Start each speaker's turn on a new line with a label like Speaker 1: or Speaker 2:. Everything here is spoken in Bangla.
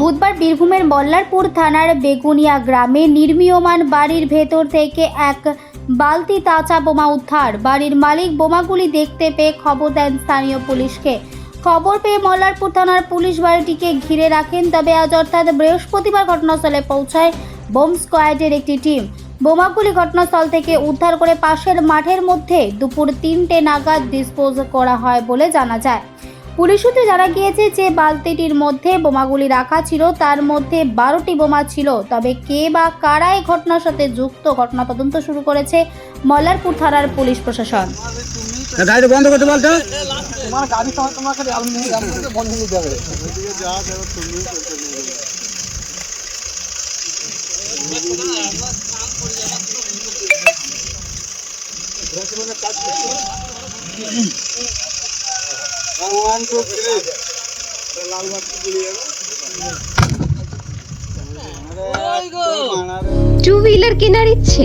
Speaker 1: বুধবার বীরভূমের মল্লারপুর থানার বেগুনিয়া গ্রামে নির্মীয়মান বাড়ির ভেতর থেকে এক বালতি তাজা বোমা উদ্ধার। বাড়ির মালিক বোমাগুলি দেখতে পেয়ে খবর দেন স্থানীয় পুলিশকে। খবর পেয়ে মল্লারপুর থানার পুলিশ বাড়িটিকে ঘিরে রাখেন, তবে আজ অর্থাৎ বৃহস্পতিবার ঘটনাস্থলে পৌঁছায় বোম স্কোয়াডের একটি টিম। বোমাগুলি ঘটনাস্থল থেকে উদ্ধার করে পাশের মাঠের মধ্যে দুপুর তিনটে নাগাদ ডিসপোজ করা হয় বলে জানা যায়। পুলিশ সূত্রে জানা গিয়েছে যে বালতিটির মধ্যে বোমাগুলি রাখা ছিল তার মধ্যে বারোটি বোমা ছিল। তবে কে বা কারা এই ঘটনার সাথে যুক্ত ঘটনা তদন্ত শুরু করেছে মল্লারপুর থানার পুলিশ প্রশাসন।
Speaker 2: গাড়িটা বন্ধ করতে বলতো?
Speaker 3: তোমার গাড়ি সময় তোমাকে বন্ধ নিতে হবে
Speaker 4: টু হুইলার কেনার ইচ্ছে?